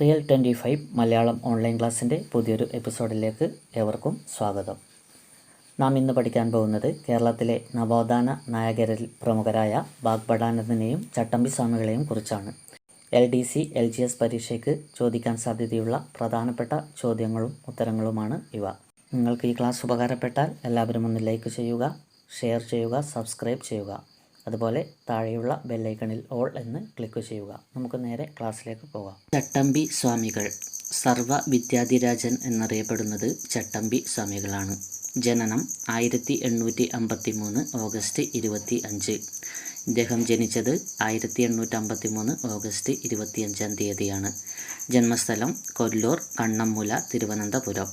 Real twenty five Malayalam online ക്ലാസ്സിന്റെ പുതിയൊരു എപ്പിസോഡിലേക്ക് ഏവർക്കും സ്വാഗതം. നാം ഇന്ന് പഠിക്കാൻ പോകുന്നത് കേരളത്തിലെ നവോത്ഥാന നായകരിൽ പ്രമുഖരായ ബാഗ്ബടാനന്ദനെയും ചട്ടമ്പി സ്വാമികളെയും കുറിച്ചാണ്. L D C L G S പരീക്ഷയ്ക്ക് ചോദിക്കാൻ സാധ്യതയുള്ള പ്രധാനപ്പെട്ട ചോദ്യങ്ങളും ഉത്തരങ്ങളുമാണ് ഇവ. നിങ്ങൾക്ക് ഈ ക്ലാസ് ഉപകാരപ്പെട്ടാൽ എല്ലാവരും ഒന്ന് ലൈക്ക് ചെയ്യുക ഷെയർ ചെയ്യുക സബ്സ്ക്രൈബ് ചെയ്യുക. അതുപോലെ താഴെയുള്ള ബെല്ലൈക്കണിൽ ഓൾ എന്ന് ക്ലിക്ക് ചെയ്യുക. നമുക്ക് നേരെ ക്ലാസ്സിലേക്ക് പോകാം. ചട്ടമ്പി സ്വാമികൾ സർവ വിദ്യാധിരാജൻ എന്നറിയപ്പെടുന്നത് ചട്ടമ്പി സ്വാമികളാണ്. ജനനം ആയിരത്തി എണ്ണൂറ്റി അമ്പത്തി മൂന്ന് ഓഗസ്റ്റ് ഇരുപത്തി അഞ്ച് ഇദ്ദേഹം ജനിച്ചത് ആയിരത്തി എണ്ണൂറ്റി അമ്പത്തി മൂന്ന് ഓഗസ്റ്റ് ഇരുപത്തിയഞ്ചാം തീയതിയാണ്. ജന്മസ്ഥലം കൊല്ലൂർ കണ്ണമ്മുല തിരുവനന്തപുരം.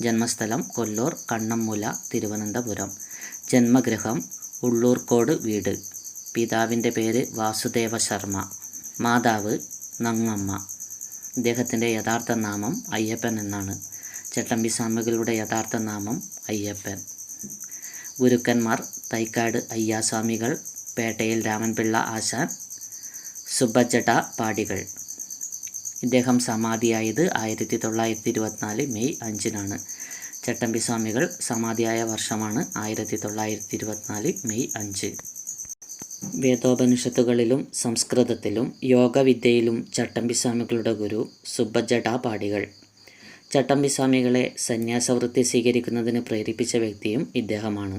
ജന്മസ്ഥലം കൊല്ലൂർ കണ്ണമ്മുല തിരുവനന്തപുരം. ജന്മഗൃഹം ഉള്ളൂർക്കോട് വീട്. പിതാവിന്റെ പേര് വാസുദേവ ശർമ്മ. മാതാവ് നങ്ങമ്മ. ഇദ്ദേഹത്തിന്റെ യഥാർത്ഥ നാമം അയ്യപ്പൻ എന്നാണ്. ചട്ടമ്പി സ്വാമികളുടെ യഥാർത്ഥ നാമം അയ്യപ്പൻ. ഗുരുക്കന്മാർ തൈക്കാട് അയ്യാസ്വാമികൾ പേട്ടയിൽ രാമൻപിള്ള ആശാൻ സുബജട പാടികൾ. ഇദ്ദേഹം സമാധിയായത് ആയിരത്തി തൊള്ളായിരത്തി ഇരുപത്തിനാല് മെയ് അഞ്ചിനാണ്. ചട്ടമ്പി സ്വാമികൾ സമാധിയായ വർഷമാണ് ആയിരത്തി തൊള്ളായിരത്തി ഇരുപത്തിനാല് മെയ് അഞ്ച്. വേദോപനിഷത്തുകളിലും സംസ്കൃതത്തിലും യോഗവിദ്യയിലും ചട്ടമ്പിസ്വാമികളുടെ ഗുരു സുബ്ബജട ചട്ടമ്പിസ്വാമികളെ ചട്ടമ്പി സന്യാസവൃത്തി സ്വീകരിക്കുന്നതിന് പ്രേരിപ്പിച്ച വ്യക്തിയും ഇദ്ദേഹമാണ്.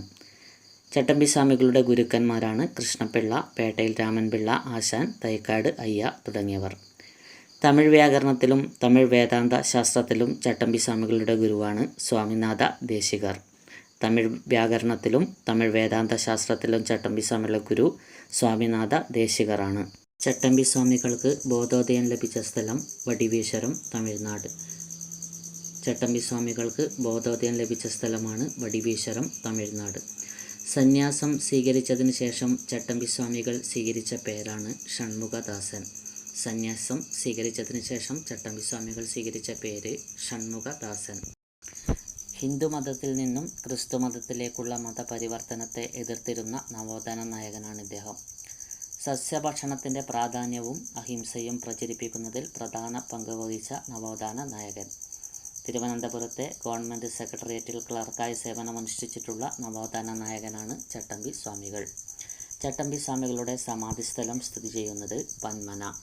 ചട്ടമ്പിസ്വാമികളുടെ ഗുരുക്കന്മാരാണ് കൃഷ്ണപിള്ള പേട്ടയിൽ രാമൻപിള്ള ആശാൻ തൈക്കാട് അയ്യ തുടങ്ങിയവർ. തമിഴ് വ്യാകരണത്തിലും തമിഴ് വേദാന്ത ശാസ്ത്രത്തിലും ചട്ടമ്പിസ്വാമികളുടെ ഗുരുവാണ് സ്വാമിനാഥ ദേശികർ. തമിഴ് വ്യാകരണത്തിലും തമിഴ് വേദാന്ത ശാസ്ത്രത്തിലും ചട്ടമ്പിസ്വാമികളുടെ ഗുരു സ്വാമിനാഥ ദേശികറാണ്. ചട്ടമ്പി സ്വാമികൾക്ക് ബോധോദയം ലഭിച്ച സ്ഥലം വടിവീശ്വരം തമിഴ്നാട്. ചട്ടമ്പി സ്വാമികൾക്ക് ബോധോദയം ലഭിച്ച സ്ഥലമാണ് വടിവീശ്വരം തമിഴ്നാട്. സന്യാസം സ്വീകരിച്ചതിന് ശേഷം ചട്ടമ്പി സ്വാമികൾ സ്വീകരിച്ച പേരാണ് ഷൺമുഖദാസൻ. സന്യാസം സ്വീകരിച്ചതിന് ശേഷം ചട്ടമ്പി സ്വാമികൾ സ്വീകരിച്ച പേര് ഷൺമുഖദാസൻ. ഹിന്ദു മതത്തിൽ നിന്നും ക്രിസ്തുമതത്തിലേക്കുള്ള മതപരിവർത്തനത്തെ എതിർത്തിരുന്ന നവോത്ഥാന നായകനാണ് ഇദ്ദേഹം. സസ്യഭക്ഷണത്തിന്റെ പ്രാധാന്യവും അഹിംസയും പ്രചരിപ്പിക്കുന്നതിൽ പ്രധാന പങ്ക് വഹിച്ച നവോത്ഥാന നായകൻ. തിരുവനന്തപുരത്തെ ഗവൺമെന്റ് സെക്രട്ടേറിയറ്റിൽ ക്ലർക്കായി സേവനമനുഷ്ഠിച്ചിട്ടുള്ള നവോത്ഥാന നായകനാണ് ചട്ടമ്പി സ്വാമികൾ. ചട്ടമ്പി സ്വാമികളുടെ സമാധിസ്ഥലം സ്ഥിതി ചെയ്യുന്നത് പന്മന.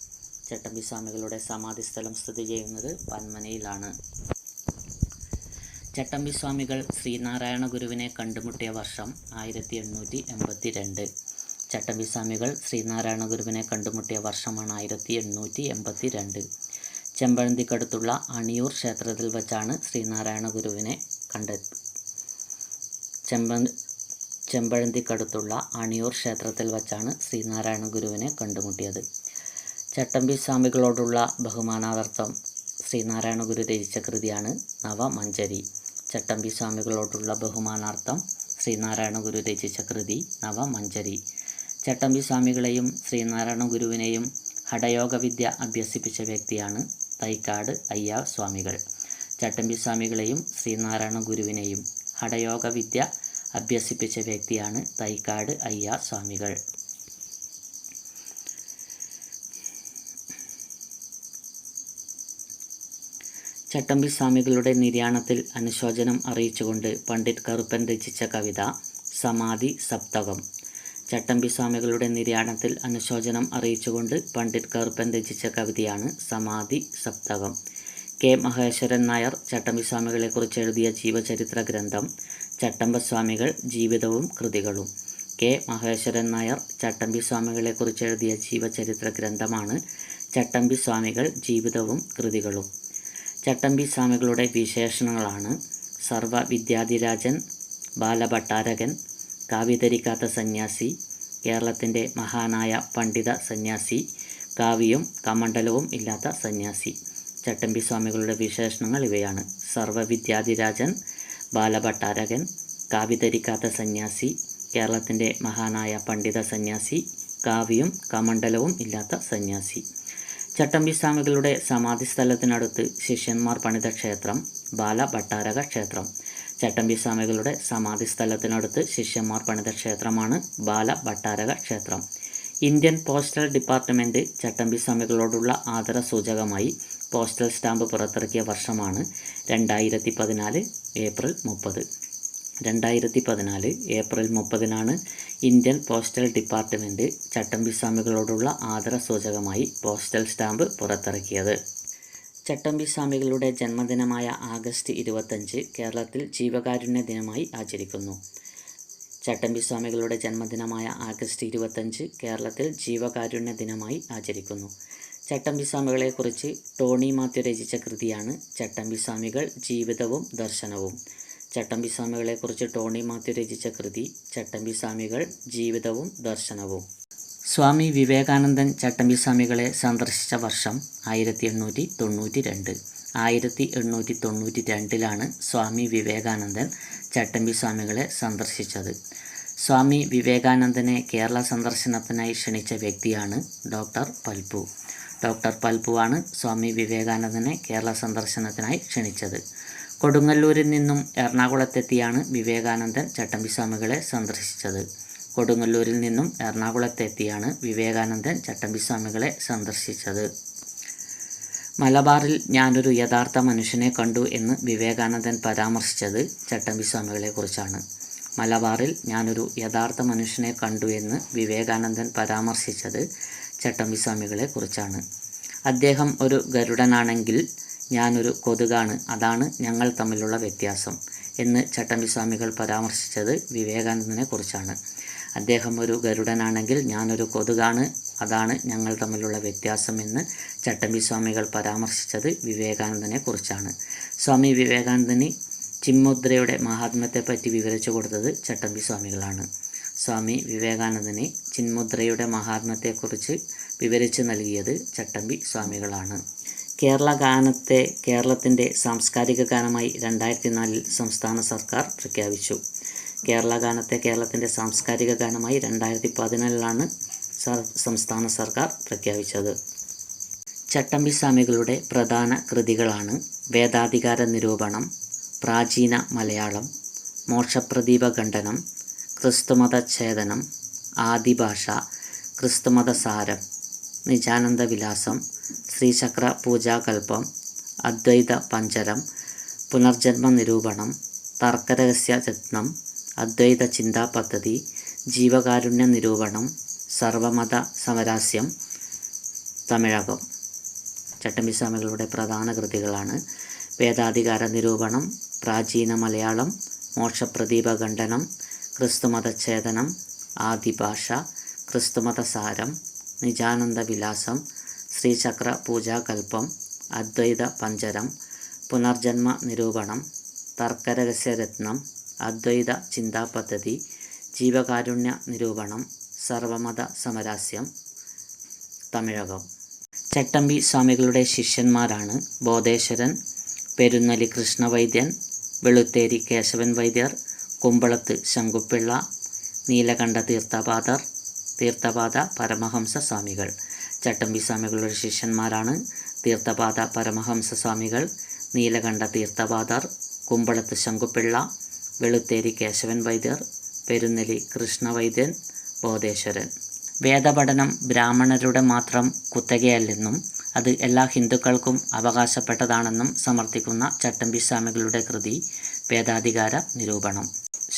ചട്ടമ്പി സ്വാമികളുടെ സമാധിസ്ഥലം സ്ഥിതി ചെയ്യുന്നത് പന്മനയിലാണ്. ചട്ടമ്പി സ്വാമികൾ ശ്രീനാരായണ ഗുരുവിനെ കണ്ടുമുട്ടിയ വർഷം ആയിരത്തി എണ്ണൂറ്റി എൺപത്തി രണ്ട് ചട്ടമ്പി സ്വാമികൾ ശ്രീനാരായണ ഗുരുവിനെ കണ്ടുമുട്ടിയ വർഷമാണ് ആയിരത്തി എണ്ണൂറ്റി എൺപത്തി രണ്ട് ചെമ്പഴന്തിക്കടുത്തുള്ള അണിയൂർ ക്ഷേത്രത്തിൽ വച്ചാണ് ശ്രീനാരായണ ഗുരുവിനെ കണ്ട ചെമ്പ ചെമ്പഴന്തിക്കടുത്തുള്ള അണിയൂർ ക്ഷേത്രത്തിൽ വച്ചാണ് ശ്രീനാരായണ ഗുരുവിനെ കണ്ടുമുട്ടിയത്. ചട്ടമ്പി സ്വാമികളോടുള്ള ബഹുമാനാർത്ഥം ശ്രീനാരായണ ഗുരു രചിച്ച കൃതിയാണ് നവമഞ്ചരി. ചട്ടമ്പി സ്വാമികളോടുള്ള ബഹുമാനാർത്ഥം ശ്രീനാരായണ ഗുരു രചിച്ച കൃതി നവമഞ്ചരി ചട്ടമ്പി സ്വാമികളെയും ശ്രീനാരായണ ഗുരുവിനെയും ഹഠയോഗവിദ്യ അഭ്യസിപ്പിച്ച വ്യക്തിയാണ് തൈക്കാട് അയ്യ സ്വാമികൾ. ചട്ടമ്പി സ്വാമികളെയും ശ്രീനാരായണ ഗുരുവിനെയും ഹഠയോഗവിദ്യ അഭ്യസിപ്പിച്ച വ്യക്തിയാണ് തൈക്കാട് അയ്യ സ്വാമികൾ. ചട്ടമ്പി സ്വാമികളുടെ നിര്യാണത്തിൽ അനുശോചനം അറിയിച്ചുകൊണ്ട് പണ്ഡിറ്റ് കറുപ്പൻ രചിച്ച കവിത സമാധി സപ്തകം. ചട്ടമ്പി സ്വാമികളുടെ നിര്യാണത്തിൽ അനുശോചനം അറിയിച്ചുകൊണ്ട് പണ്ഡിറ്റ് കറുപ്പൻ രചിച്ച കവിതയാണ് സമാധി സപ്തകം. കെ. മഹേശ്വരൻ നായർ ചട്ടമ്പി സ്വാമികളെക്കുറിച്ച് എഴുതിയ ജീവചരിത്ര ഗ്രന്ഥം ചട്ടമ്പസ്വാമികൾ ജീവിതവും കൃതികളും. കെ. മഹേശ്വരൻ നായർ ചട്ടമ്പി സ്വാമികളെക്കുറിച്ച് എഴുതിയ ജീവചരിത്ര ഗ്രന്ഥമാണ് ചട്ടമ്പി സ്വാമികൾ ജീവിതവും കൃതികളും. ചട്ടമ്പി സ്വാമികളുടെ വിശേഷണങ്ങളാണ്. സർവ വിദ്യാധിരാജൻ ബാലഭട്ടാരകൻ കാവ്യധരിക്കാത്ത സന്യാസി കേരളത്തിന്റെ മഹാനായ പണ്ഡിത സന്യാസി കാവ്യവും കമണ്ഡലവും ഇല്ലാത്ത സന്യാസി. ചട്ടമ്പി സ്വാമികളുടെ വിശേഷണങ്ങൾ ഇവയാണ്. സർവവിദ്യാധിരാജൻ ബാലഭട്ടാരകൻ കാവ്യധരിക്കാത്ത സന്യാസി കേരളത്തിന്റെ മഹാനായ പണ്ഡിത സന്യാസി കാവ്യവും കമണ്ഡലവും ഇല്ലാത്ത സന്യാസി. ചട്ടമ്പി സ്വാമികളുടെ സമാധിസ്ഥലത്തിനടുത്ത് ശിഷ്യന്മാർ പണിത ക്ഷേത്രം ബാലഭട്ടാരക ക്ഷേത്രം. ചട്ടമ്പി സ്വാമികളുടെ സമാധിസ്ഥലത്തിനടുത്ത് ശിഷ്യന്മാർ പണിത ക്ഷേത്രമാണ് ബാലഭട്ടാരക ക്ഷേത്രം. ഇന്ത്യൻ പോസ്റ്റൽ ഡിപ്പാർട്ട്മെന്റ് ചട്ടമ്പി സ്വാമികളോടുള്ള ആദര സൂചകമായി പോസ്റ്റൽ സ്റ്റാമ്പ് പുറത്തിറക്കിയ വർഷമാണ് രണ്ടായിരത്തി പതിനാല് ഏപ്രിൽ മുപ്പത്. രണ്ടായിരത്തി പതിനാല് ഏപ്രിൽ മുപ്പതിനാണ് ഇന്ത്യൻ പോസ്റ്റൽ ഡിപ്പാർട്ട്മെന്റ് ചട്ടമ്പിസ്വാമികളോടുള്ള ആദരസൂചകമായി പോസ്റ്റൽ സ്റ്റാമ്പ് പുറത്തിറക്കിയത്. ചട്ടമ്പിസ്വാമികളുടെ ജന്മദിനമായ ആഗസ്റ്റ് ഇരുപത്തഞ്ച് കേരളത്തിൽ ജീവകാരുണ്യ ദിനമായി ആചരിക്കുന്നു. ചട്ടമ്പിസ്വാമികളുടെ ജന്മദിനമായ ആഗസ്റ്റ് ഇരുപത്തഞ്ച് കേരളത്തിൽ ജീവകാരുണ്യ ദിനമായി ആചരിക്കുന്നു. ചട്ടമ്പിസ്വാമികളെക്കുറിച്ച് ടോണി മാത്യു രചിച്ച കൃതിയാണ് ചട്ടമ്പിസ്വാമികൾ ജീവിതവും ദർശനവും. ചട്ടമ്പിസ്വാമികളെക്കുറിച്ച് ടോണി മാത്യു രചിച്ച കൃതി ചട്ടമ്പിസ്വാമികൾ ജീവിതവും ദർശനവും. സ്വാമി വിവേകാനന്ദൻ ചട്ടമ്പി സ്വാമികളെ സന്ദർശിച്ച വർഷം ആയിരത്തി എണ്ണൂറ്റി തൊണ്ണൂറ്റി രണ്ട് ആയിരത്തി എണ്ണൂറ്റി തൊണ്ണൂറ്റി രണ്ടിലാണ് സ്വാമി വിവേകാനന്ദൻ ചട്ടമ്പി സ്വാമികളെ സന്ദർശിച്ചത്. സ്വാമി വിവേകാനന്ദനെ കേരള സന്ദർശനത്തിനായി ക്ഷണിച്ച വ്യക്തിയാണ് ഡോക്ടർ പൽപു ഡോക്ടർ പൽപുവാണ് സ്വാമി വിവേകാനന്ദനെ കേരള സന്ദർശനത്തിനായി ക്ഷണിച്ചത്. കൊടുങ്ങല്ലൂരിൽ നിന്നും എറണാകുളത്തെത്തിയാണ് വിവേകാനന്ദൻ ചട്ടമ്പിസ്വാമികളെ സന്ദർശിച്ചത്. കൊടുങ്ങല്ലൂരിൽ നിന്നും എറണാകുളത്തെത്തിയാണ് വിവേകാനന്ദൻ ചട്ടമ്പിസ്വാമികളെ സന്ദർശിച്ചത്. മലബാറിൽ ഞാനൊരു യഥാർത്ഥ മനുഷ്യനെ കണ്ടു എന്ന് വിവേകാനന്ദൻ പരാമർശിച്ചത് ചട്ടമ്പിസ്വാമികളെക്കുറിച്ചാണ് മലബാറിൽ ഞാനൊരു യഥാർത്ഥ മനുഷ്യനെ കണ്ടു എന്ന് വിവേകാനന്ദൻ പരാമർശിച്ചത് ചട്ടമ്പിസ്വാമികളെക്കുറിച്ചാണ് അദ്ദേഹം ഒരു ഗരുഡനാണെങ്കിൽ ഞാനൊരു കൊതുകാണ്. അതാണ് ഞങ്ങൾ തമ്മിലുള്ള വ്യത്യാസം എന്ന് ചട്ടമ്പിസ്വാമികൾ പരാമർശിച്ചത് വിവേകാനന്ദനെ കുറിച്ചാണ്. അദ്ദേഹം ഒരു ഗരുഡനാണെങ്കിൽ ഞാനൊരു കൊതുകാണ്. അതാണ് ഞങ്ങൾ തമ്മിലുള്ള വ്യത്യാസം എന്ന് ചട്ടമ്പിസ്വാമികൾ പരാമർശിച്ചത് വിവേകാനന്ദനെ കുറിച്ചാണ്. സ്വാമി വിവേകാനന്ദന് ചിന്മുദ്രയുടെ മഹാത്മ്യത്തെപ്പറ്റി വിവരിച്ചു കൊടുത്തത് ചട്ടമ്പി സ്വാമികളാണ് സ്വാമി വിവേകാനന്ദന് ചിന്മുദ്രയുടെ മഹാത്മ്യത്തെക്കുറിച്ച് വിവരിച്ചു നൽകിയത് ചട്ടമ്പി സ്വാമികളാണ് കേരള ഗാനത്തെ കേരളത്തിന്റെ സാംസ്കാരിക ഗാനമായി രണ്ടായിരത്തി നാലിൽ സംസ്ഥാന സർക്കാർ പ്രഖ്യാപിച്ചു. കേരള ഗാനത്തെ കേരളത്തിന്റെ സാംസ്കാരിക ഗാനമായി രണ്ടായിരത്തി പതിനാലിലാണ് സംസ്ഥാന സർക്കാർ പ്രഖ്യാപിച്ചത്. ചട്ടമ്പി സ്വാമികളുടെ പ്രധാന കൃതികളാണ് വേദാധികാര നിരൂപണം പ്രാചീന മലയാളം മോക്ഷപ്രദീപ ഖണ്ഡനം ക്രിസ്തുമത ഛേദനം ആദിഭാഷ ക്രിസ്തുമത സാരം നിജാനന്ദ വിലാസം ശ്രീചക്ര പൂജാകൽപ്പം അദ്വൈത പഞ്ചരം പുനർജന്മ നിരൂപണം തർക്കരഹസ്യ രത്നം അദ്വൈത ചിന്താ പദ്ധതി ജീവകാരുണ്യ നിരൂപണം സർവമത സമരാസ്യം തമിഴകം. ചട്ടമ്പിസ്വാമികളുടെ പ്രധാന കൃതികളാണ് വേദാധികാര നിരൂപണം പ്രാചീന മലയാളം മോക്ഷപ്രദീപ ഖണ്ഡനം ക്രിസ്തുമതഛേദനം ആദിഭാഷ ക്രിസ്തുമത സാരം നിജാനന്ദ വിലാസം ശ്രീചക്ര പൂജാകൽപ്പം അദ്വൈത പഞ്ചരം പുനർജന്മ നിരൂപണം തർക്കരഹസ്യരത്നം അദ്വൈത ചിന്താ പദ്ധതി ജീവകാരുണ്യ നിരൂപണം സർവമത സമരാസ്യം തമിഴകം. ചട്ടമ്പി സ്വാമികളുടെ ശിഷ്യന്മാരാണ് ബോധേശ്വരൻ പെരുന്നലി കൃഷ്ണവൈദ്യൻ വെളുത്തേരി കേശവൻ വൈദ്യർ കുമ്പളത്ത് ശങ്കുപ്പിള്ള നീലകണ്ഠ തീർത്ഥപാദർ തീർത്ഥപാദ പരമഹംസ സ്വാമികൾ. ചട്ടമ്പി സ്വാമികളുടെ ശിഷ്യന്മാരാണ്. തീർത്ഥപാത പരമഹംസ സ്വാമികൾ നീലകണ്ഠ തീർത്ഥപാതർ കുമ്പളത്ത് ശങ്കുപ്പിള്ള വെളുത്തേരി കേശവൻ വൈദ്യർ പെരുന്നെലി കൃഷ്ണവൈദ്യൻ ബോധേശ്വരൻ. വേദപഠനം ബ്രാഹ്മണരുടെ മാത്രം കുത്തകയല്ലെന്നും അത് എല്ലാ ഹിന്ദുക്കൾക്കും അവകാശപ്പെട്ടതാണെന്നും സമർത്ഥിക്കുന്ന ചട്ടമ്പി സ്വാമികളുടെ കൃതി വേദാധികാര നിരൂപണം.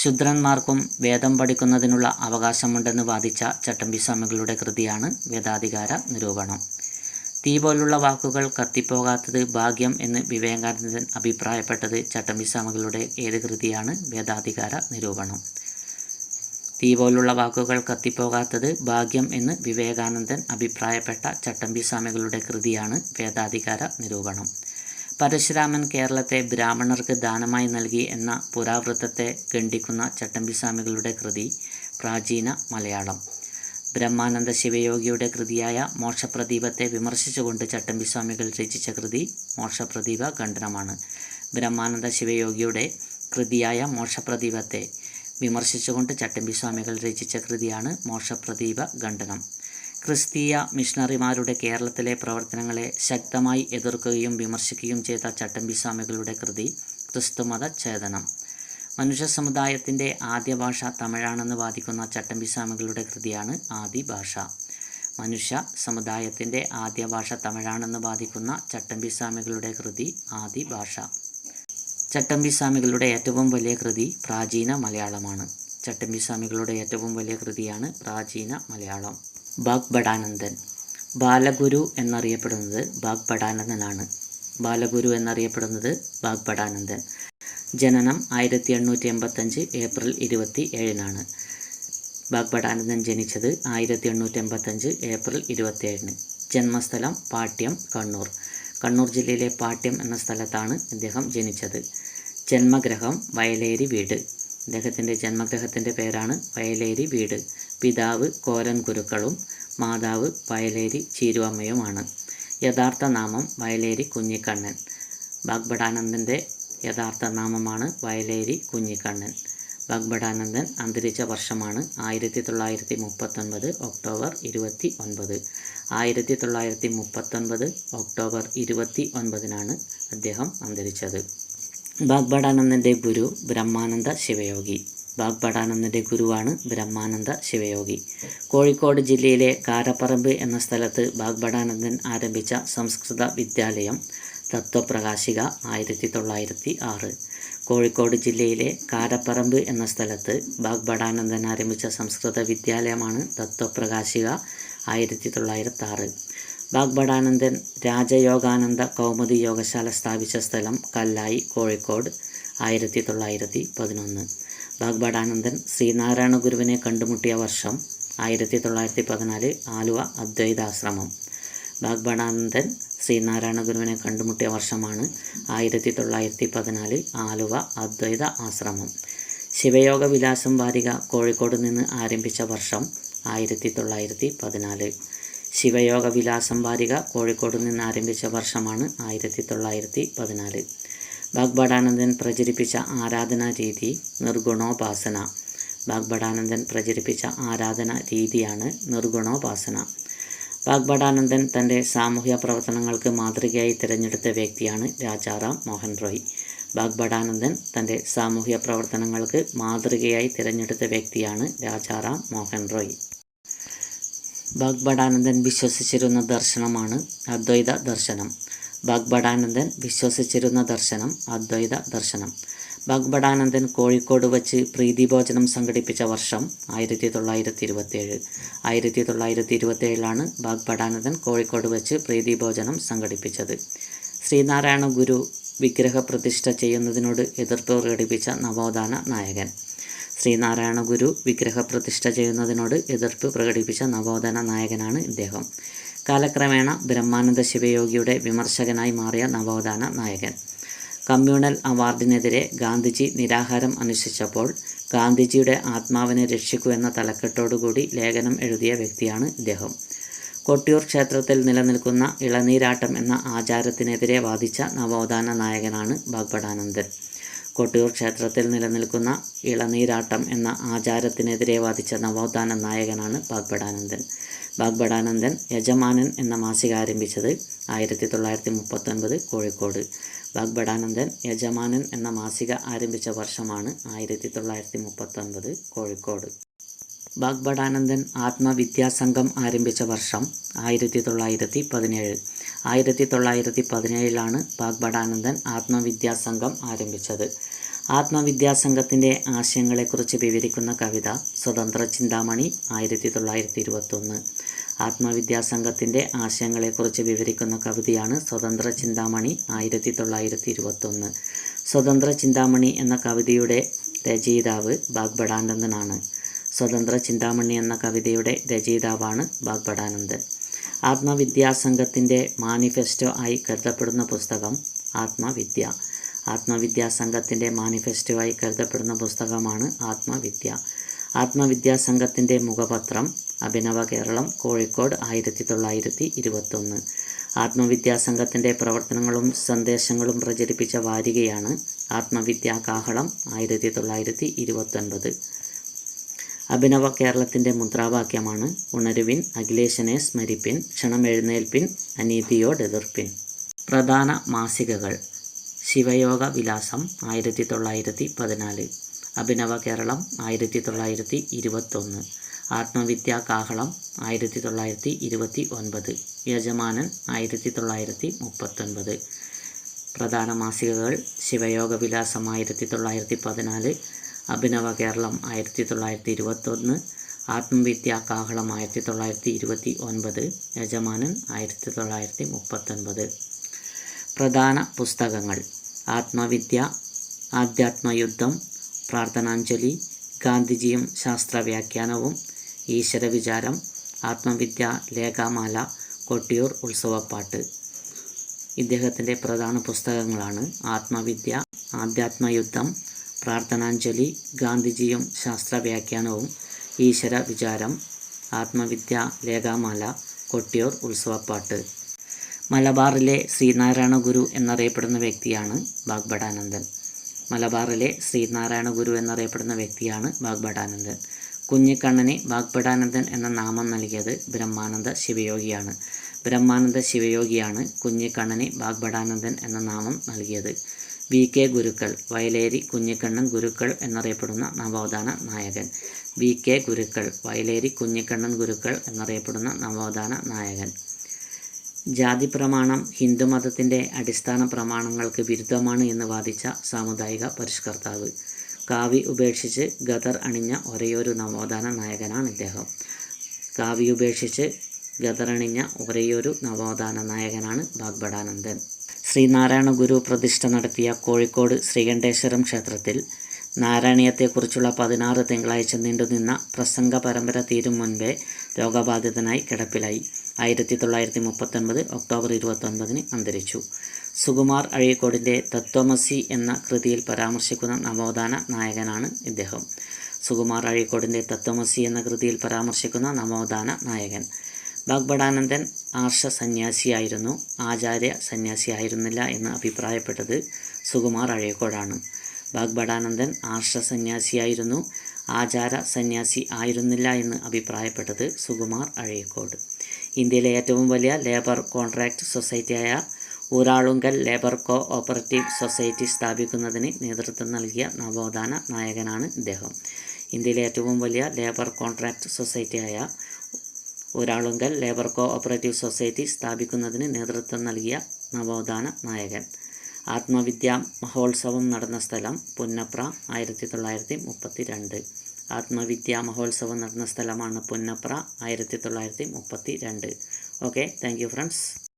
ശുദ്രന്മാർക്കും വേദം പഠിക്കുന്നതിനുള്ള അവകാശമുണ്ടെന്ന് വാദിച്ച ചട്ടമ്പി സ്വാമികളുടെ കൃതിയാണ് വേദാധികാര നിരൂപണം. തീ പോലുള്ള വാക്കുകൾ കത്തിപ്പോകാത്തത് ഭാഗ്യം എന്ന് വിവേകാനന്ദൻ അഭിപ്രായപ്പെട്ടത് ചട്ടമ്പി സ്വാമികളുടെ ഏത് കൃതിയാണ് വേദാധികാര നിരൂപണം. തീ പോലുള്ള വാക്കുകൾ കത്തിപ്പോകാത്തത് ഭാഗ്യം എന്ന് വിവേകാനന്ദൻ അഭിപ്രായപ്പെട്ട ചട്ടമ്പി സ്വാമികളുടെ കൃതിയാണ് വേദാധികാര നിരൂപണം. പരശുരാമൻ കേരളത്തെ ബ്രാഹ്മണർക്ക് ദാനമായി നൽകി എന്ന പുരാവൃത്തത്തെ ഖണ്ഡിക്കുന്ന ചട്ടമ്പിസ്വാമികളുടെ കൃതി പ്രാചീന മലയാളം. ബ്രഹ്മാനന്ദ ശിവയോഗിയുടെ കൃതിയായ മോക്ഷപ്രദീപത്തെ വിമർശിച്ചുകൊണ്ട് ചട്ടമ്പിസ്വാമികൾ രചിച്ച കൃതി മോക്ഷപ്രദീപ ഖണ്ഡനമാണ്. ബ്രഹ്മാനന്ദ ശിവയോഗിയുടെ കൃതിയായ മോക്ഷപ്രദീപത്തെ വിമർശിച്ചുകൊണ്ട് ചട്ടമ്പിസ്വാമികൾ രചിച്ച കൃതിയാണ് മോക്ഷപ്രദീപ ഖണ്ഡനം. ക്രിസ്തീയ മിഷണറിമാരുടെ കേരളത്തിലെ പ്രവർത്തനങ്ങളെ ശക്തമായി എതിർക്കുകയും വിമർശിക്കുകയും ചെയ്ത ചട്ടമ്പി സ്വാമികളുടെ കൃതി ക്രിസ്തുമത ഛേദനം. മനുഷ്യ സമുദായത്തിന്റെ ആദ്യ ഭാഷ തമിഴാണെന്ന് വാദിക്കുന്ന ചട്ടമ്പി സ്വാമികളുടെ കൃതിയാണ് ആദി ഭാഷ. മനുഷ്യ സമുദായത്തിന്റെ ആദ്യ ഭാഷ തമിഴാണെന്ന് വാദിക്കുന്ന ചട്ടമ്പി സ്വാമികളുടെ കൃതി ആദി ഭാഷ. ചട്ടമ്പി സ്വാമികളുടെ ഏറ്റവും വലിയ കൃതി പ്രാചീന മലയാളമാണ്. ചട്ടമ്പി സ്വാമികളുടെ ഏറ്റവും വലിയ കൃതിയാണ് പ്രാചീന മലയാളം. ബാഗ്ഭടാനന്ദൻ ബാലഗുരു എന്നറിയപ്പെടുന്നത് ബാഗ്ഭടാനന്ദനാണ് ബാലഗുരു എന്നറിയപ്പെടുന്നത് ബാഗ്ഭടാനന്ദൻ ജനനം ആയിരത്തി എണ്ണൂറ്റി എൺപത്തഞ്ച് ഏപ്രിൽ ഇരുപത്തി ഏഴിനാണ് ബാഗ്ഭടാനന്ദൻ ജനിച്ചത് ആയിരത്തി എണ്ണൂറ്റി എൺപത്തഞ്ച് ഏപ്രിൽ ഇരുപത്തിയേഴിന്. ജന്മസ്ഥലം പാട്യം കണ്ണൂർ. കണ്ണൂർ ജില്ലയിലെ പാട്യം എന്ന സ്ഥലത്താണ് ഇദ്ദേഹം ജനിച്ചത്. ജന്മഗ്രഹം വയലേരി വീട്. ഇദ്ദേഹത്തിന്റെ ജന്മഗ്രഹത്തിന്റെ പേരാണ് വയലേരി വീട്. പിതാവ് കോരൻ ഗുരുക്കളും മാതാവ് വയലേരി ചീരുവമ്മയുമാണ്. യഥാർത്ഥ നാമം വയലേരി കുഞ്ഞിക്കണ്ണൻ. ഭഗ്ഭടാനന്ദന്റെ യഥാർത്ഥ നാമമാണ് വയലേരി കുഞ്ഞിക്കണ്ണൻ. ഭഗ്ഭടാനന്ദൻ അന്തരിച്ച വർഷമാണ് ആയിരത്തി തൊള്ളായിരത്തി മുപ്പത്തൊൻപത് ഒക്ടോബർ ഇരുപത്തി ഒൻപത് ആയിരത്തി തൊള്ളായിരത്തി മുപ്പത്തൊൻപത് ഒക്ടോബർ ഇരുപത്തി ഒൻപതിനാണ് അദ്ദേഹം അന്തരിച്ചത്. ഭഗ്ഭടാനന്ദന്റെ ഗുരു ബ്രഹ്മാനന്ദ ശിവയോഗി. ബാഗ്ഭടാനന്ദന്റെ ഗുരുവാണ് ബ്രഹ്മാനന്ദ ശിവയോഗി. കോഴിക്കോട് ജില്ലയിലെ കാരപ്പറമ്പ് എന്ന സ്ഥലത്ത് ബാഗ്ബടാനന്ദൻ ആരംഭിച്ച സംസ്കൃത വിദ്യാലയം തത്വപ്രകാശിക ആയിരത്തി തൊള്ളായിരത്തി ആറ് കോഴിക്കോട് ജില്ലയിലെ കാരപ്പറമ്പ് എന്ന സ്ഥലത്ത് ബാഗ്ബടാനന്ദൻ ആരംഭിച്ച സംസ്കൃത വിദ്യാലയമാണ് തത്വപ്രകാശിക ആയിരത്തി തൊള്ളായിരത്തി ആറ് ബാഗ്ബടാനന്ദൻ രാജയോഗാനന്ദ കൗമുദി യോഗശാല സ്ഥാപിച്ച സ്ഥലം കല്ലായി കോഴിക്കോട് ആയിരത്തി തൊള്ളായിരത്തി പതിനൊന്ന് ബാഗ്ഭടാനന്ദൻ ശ്രീനാരായണ ഗുരുവിനെ കണ്ടുമുട്ടിയ വർഷം ആയിരത്തി തൊള്ളായിരത്തി പതിനാല് ആലുവ അദ്വൈതാശ്രമം. ബാഗ്ഭടാനന്ദൻ ശ്രീനാരായണ ഗുരുവിനെ കണ്ടുമുട്ടിയ വർഷമാണ് ആയിരത്തി തൊള്ളായിരത്തി പതിനാല് ആലുവ അദ്വൈത ആശ്രമം ശിവയോഗ വിലാസം വാരിക കോഴിക്കോട് നിന്ന് ആരംഭിച്ച വർഷം ആയിരത്തി തൊള്ളായിരത്തി പതിനാല് ശിവയോഗ വിലാസം വാരിക കോഴിക്കോട് നിന്ന് ആരംഭിച്ച വർഷമാണ് ആയിരത്തി തൊള്ളായിരത്തി പതിനാല് ബാഗ്ഭടാനന്ദൻ പ്രചരിപ്പിച്ച ആരാധനാ രീതി നിർഗുണോപാസന. ബാഗ്ഭടാനന്ദൻ പ്രചരിപ്പിച്ച ആരാധന രീതിയാണ് നിർഗുണോപാസന. ബാഗ്ഭടാനന്ദൻ തന്റെ സാമൂഹ്യ പ്രവർത്തനങ്ങൾക്ക് മാതൃകയായി തിരഞ്ഞെടുത്ത വ്യക്തിയാണ് രാജാറാം മോഹൻ റോയ്. ബാഗ്ഭടാനന്ദൻ തന്റെ സാമൂഹ്യ പ്രവർത്തനങ്ങൾക്ക് മാതൃകയായി തിരഞ്ഞെടുത്ത വ്യക്തിയാണ് രാജാറാം മോഹൻ റോയ്. ബാഗ്ഭടാനന്ദൻ വിശ്വസിച്ചിരുന്ന ദർശനമാണ് അദ്വൈത ദർശനം. ബാഗ്ഭടാനന്ദൻ വിശ്വസിച്ചിരുന്ന ദർശനം അദ്വൈത ദർശനം. ഭഗ്ഭടാനന്ദൻ കോഴിക്കോട് വച്ച് പ്രീതിഭോജനം സംഘടിപ്പിച്ച വർഷം ആയിരത്തി തൊള്ളായിരത്തി ഇരുപത്തേഴ് ആയിരത്തി തൊള്ളായിരത്തി ഇരുപത്തേഴിലാണ് ഭഗ്ഭടാനന്ദൻ കോഴിക്കോട് വച്ച് പ്രീതിഭോജനം സംഘടിപ്പിച്ചത്. ശ്രീനാരായണ ഗുരു വിഗ്രഹ പ്രതിഷ്ഠ ചെയ്യുന്നതിനോട് എതിർപ്പ് പ്രകടിപ്പിച്ച നവോത്ഥാന നായകൻ. ശ്രീനാരായണ ഗുരു വിഗ്രഹ പ്രതിഷ്ഠ ചെയ്യുന്നതിനോട് എതിർപ്പ് പ്രകടിപ്പിച്ച നവോത്ഥാന നായകനാണ് ഇദ്ദേഹം. കാലക്രമേണ ബ്രഹ്മാനന്ദ ശിവയോഗിയുടെ വിമർശകനായി മാറിയ നവോത്ഥാന നായകൻ. കമ്മ്യൂണൽ അവാർഡിനെതിരെ ഗാന്ധിജി നിരാഹാരം അനുഷ്ഠിച്ചപ്പോൾ ഗാന്ധിജിയുടെ ആത്മാവിനെ രക്ഷിക്കൂ എന്ന തലക്കെട്ടോടുകൂടി ലേഖനം എഴുതിയ വ്യക്തിയാണ് ഇദ്ദേഹം. കൊട്ടിയൂർ ക്ഷേത്രത്തിൽ നിലനിൽക്കുന്ന ഇളനീരാട്ടം എന്ന ആചാരത്തിനെതിരെ വാദിച്ച നവോത്ഥാന നായകനാണ് ബാഗ്ഭടാനന്ദൻ കൊട്ടിയൂർ ക്ഷേത്രത്തിൽ നിലനിൽക്കുന്ന ഇളനീരാട്ടം എന്ന ആചാരത്തിനെതിരെ വാദിച്ച നവോത്ഥാന നായകനാണ് ബാഗ്ബടാനന്ദൻ ബാഗ്ബടാനന്ദൻ യജമാനൻ എന്ന മാസിക ആരംഭിച്ചത് ആയിരത്തി തൊള്ളായിരത്തി മുപ്പത്തൊൻപത് കോഴിക്കോട്. ബാഗ്ബടാനന്ദൻ യജമാനൻ എന്ന മാസിക ആരംഭിച്ച വർഷമാണ് ആയിരത്തി തൊള്ളായിരത്തി മുപ്പത്തൊൻപത് കോഴിക്കോട്. ബാഗ്ബടാനന്ദൻ ആത്മവിദ്യാസംഘം ആരംഭിച്ച വർഷം ആയിരത്തി തൊള്ളായിരത്തി പതിനേഴ് ആയിരത്തി തൊള്ളായിരത്തി പതിനേഴിലാണ് ബാഗ്ബടാനന്ദൻ ആത്മവിദ്യാസംഘം ആരംഭിച്ചത്. ആത്മവിദ്യാസംഘത്തിന്റെ ആശയങ്ങളെക്കുറിച്ച് വിവരിക്കുന്ന കവിത സ്വതന്ത്ര ചിന്താമണി ആയിരത്തി തൊള്ളായിരത്തി ഇരുപത്തൊന്ന് ആത്മവിദ്യാസംഘത്തിന്റെ ആശയങ്ങളെക്കുറിച്ച് വിവരിക്കുന്ന കവിതയാണ് സ്വതന്ത്ര ചിന്താമണി ആയിരത്തി തൊള്ളായിരത്തി ഇരുപത്തൊന്ന് സ്വതന്ത്ര ചിന്താമണി എന്ന കവിതയുടെ രചയിതാവ് ബാഗ്ബടാനന്ദനാണ് സ്വതന്ത്ര ചിന്താമണി എന്ന കവിതയുടെ രചയിതാവാണ് ബാഗ്ഭടാനന്ദൻ ആത്മവിദ്യാസംഘത്തിന്റെ മാനിഫെസ്റ്റോ ആയി കരുതപ്പെടുന്ന പുസ്തകം ആത്മവിദ്യ. ആത്മവിദ്യാസംഘത്തിന്റെ മാനിഫെസ്റ്റോ ആയി കരുതപ്പെടുന്ന പുസ്തകമാണ് ആത്മവിദ്യ. ആത്മവിദ്യാസംഘത്തിന്റെ മുഖപത്രം അഭിനവ കേരളം കോഴിക്കോട് ആയിരത്തി തൊള്ളായിരത്തി ഇരുപത്തൊന്ന് ആത്മവിദ്യാസംഘത്തിന്റെ പ്രവർത്തനങ്ങളും സന്ദേശങ്ങളും പ്രചരിപ്പിച്ച വാരികയാണ് ആത്മവിദ്യാ കാഹളം ആയിരത്തി തൊള്ളായിരത്തി ഇരുപത്തൊൻപത് അഭിനവ കേരളത്തിന്റെ മുദ്രാവാക്യമാണ് ഉണരുവിൻ അഖിലേശനെ സ്മരിപ്പിൻ ക്ഷണമെഴുന്നേൽപ്പിൻ അനീതിയോടെതിർപ്പിൻ പ്രധാന മാസികകൾ. ശിവയോഗ വിലാസം ആയിരത്തി തൊള്ളായിരത്തി പതിനാല് അഭിനവ കേരളം ആയിരത്തി തൊള്ളായിരത്തി ഇരുപത്തൊന്ന് ആത്മവിദ്യാ കാഹളം ആയിരത്തി തൊള്ളായിരത്തി ഇരുപത്തി ഒൻപത് യജമാനൻ ആയിരത്തി തൊള്ളായിരത്തി മുപ്പത്തൊൻപത് പ്രധാന മാസികകൾ. ശിവയോഗ വിലാസം ആയിരത്തി തൊള്ളായിരത്തി പതിനാല് അഭിനവ കേരളം ആയിരത്തി തൊള്ളായിരത്തി ഇരുപത്തൊന്ന് ആത്മവിദ്യ കാഹളം ആയിരത്തി തൊള്ളായിരത്തി ഇരുപത്തി ഒൻപത് യജമാനൻ ആയിരത്തി തൊള്ളായിരത്തി മുപ്പത്തൊൻപത് പ്രധാന പുസ്തകങ്ങൾ. ആത്മവിദ്യ ആധ്യാത്മയുദ്ധം പ്രാർത്ഥനാഞ്ജലി ഗാന്ധിജിയും ശാസ്ത്രവ്യാഖ്യാനവും ഈശ്വരവിചാരം ആത്മവിദ്യ ലേഖാമാല കൊട്ടിയൂർ ഉത്സവപ്പാട്ട്. ഇദ്ദേഹത്തിന്റെ പ്രധാന പുസ്തകങ്ങളാണ് ആത്മവിദ്യ ആധ്യാത്മയുദ്ധം പ്രാർത്ഥനാഞ്ജലി ഗാന്ധിജിയും ശാസ്ത്രവ്യാഖ്യാനവും ഈശ്വര വിചാരം ആത്മവിദ്യ ലേഖാമാല കൊട്ടിയൂർ ഉത്സവപ്പാട്ട്. മലബാറിലെ ശ്രീനാരായണ ഗുരു എന്നറിയപ്പെടുന്ന വ്യക്തിയാണ് ബാഗ്ഭടാനന്ദൻ മലബാറിലെ ശ്രീനാരായണ ഗുരു എന്നറിയപ്പെടുന്ന വ്യക്തിയാണ് ബാഗ്ഭടാനന്ദൻ കുഞ്ഞിക്കണ്ണന് ബാഗ്ഭടാനന്ദൻ എന്ന നാമം നൽകിയത് ബ്രഹ്മാനന്ദ ശിവയോഗിയാണ്. ബ്രഹ്മാനന്ദ ശിവയോഗിയാണ് കുഞ്ഞിക്കണ്ണന് ബാഗ്ഭടാനന്ദൻ എന്ന നാമം നൽകിയത്. വി കെ ഗുരുക്കൾ വയലേരി കുഞ്ഞിക്കണ്ണൻ ഗുരുക്കൾ എന്നറിയപ്പെടുന്ന നവോത്ഥാന നായകൻ. വി കെ ഗുരുക്കൾ വയലേരി കുഞ്ഞിക്കണ്ണൻ ഗുരുക്കൾ എന്നറിയപ്പെടുന്ന നവോത്ഥാന നായകൻ. ജാതി പ്രമാണം ഹിന്ദുമതത്തിന്റെ അടിസ്ഥാന പ്രമാണങ്ങൾക്ക് വിരുദ്ധമാണ് എന്ന് വാദിച്ച സാമുദായിക പരിഷ്കർത്താവ്. കാവി ഉപേക്ഷിച്ച് ഗദർ അണിഞ്ഞ ഒരേയൊരു നവോത്ഥാന നായകനാണ് ഇദ്ദേഹം. കാവി ഉപേക്ഷിച്ച് ഗദർ അണിഞ്ഞ ഒരേയൊരു നവോത്ഥാന നായകനാണ് വാഗ്ഭടാനന്ദൻ ശ്രീനാരായണ ഗുരു പ്രതിഷ്ഠ നടത്തിയ കോഴിക്കോട് ശ്രീകണ്ഠേശ്വരം ക്ഷേത്രത്തിൽ നാരായണീയത്തെക്കുറിച്ചുള്ള പതിനാറ് തിങ്കളാഴ്ച നീണ്ടുനിന്ന പ്രസംഗ പരമ്പര തീരും മുൻപേ രോഗബാധിതനായി കിടപ്പിലായി. ആയിരത്തി തൊള്ളായിരത്തി മുപ്പത്തൊൻപത് ഒക്ടോബർ ഇരുപത്തൊൻപതിന് അന്തരിച്ചു. സുകുമാർ അഴീക്കോടിന്റെ തത്വമസി എന്ന കൃതിയിൽ പരാമർശിക്കുന്ന നവോത്ഥാന നായകനാണ് ഇദ്ദേഹം. സുകുമാർ അഴീക്കോടിന്റെ തത്വമസി എന്ന കൃതിയിൽ പരാമർശിക്കുന്ന നവോത്ഥാന നായകൻ. വാഗ്ഭടാനന്ദൻ ആർഷ സന്യാസിയായിരുന്നു. ആചാര്യ സന്യാസിയായിരുന്നില്ല എന്ന് അഭിപ്രായപ്പെട്ടത് സുകുമാർ അഴയക്കോടാണ്. ഭഗവടാനന്ദൻ ആർഷ സന്യാസിയായിരുന്നു. ആചാര സന്യാസി ആയിരുന്നില്ല എന്ന് അഭിപ്രായപ്പെട്ടത് സുകുമാർ അഴയക്കോട്. ഇന്ത്യയിലെ ഏറ്റവും വലിയ labour contract സൊസൈറ്റിയായ Uralungal labour co operative society സ്ഥാപിക്കുന്നതിന് നേതൃത്വം നൽകിയ നവോത്ഥാന നായകനാണ് ഇദ്ദേഹം. ഇന്ത്യയിലെ ഏറ്റവും വലിയ labour contract സൊസൈറ്റിയായ Uralungal labour co operative society സ്ഥാപിക്കുന്നതിന് നേതൃത്വം നൽകിയ നവോത്ഥാന നായകൻ. ആത്മവിദ്യാ മഹോത്സവം നടന്ന സ്ഥലം പുന്നപ്ര ആയിരത്തി തൊള്ളായിരത്തി മുപ്പത്തി രണ്ട് ആത്മവിദ്യാ മഹോത്സവം നടന്ന സ്ഥലമാണ് പുന്നപ്ര ആയിരത്തി തൊള്ളായിരത്തി മുപ്പത്തി രണ്ട് ഓക്കെ താങ്ക് യു ഫ്രണ്ട്സ്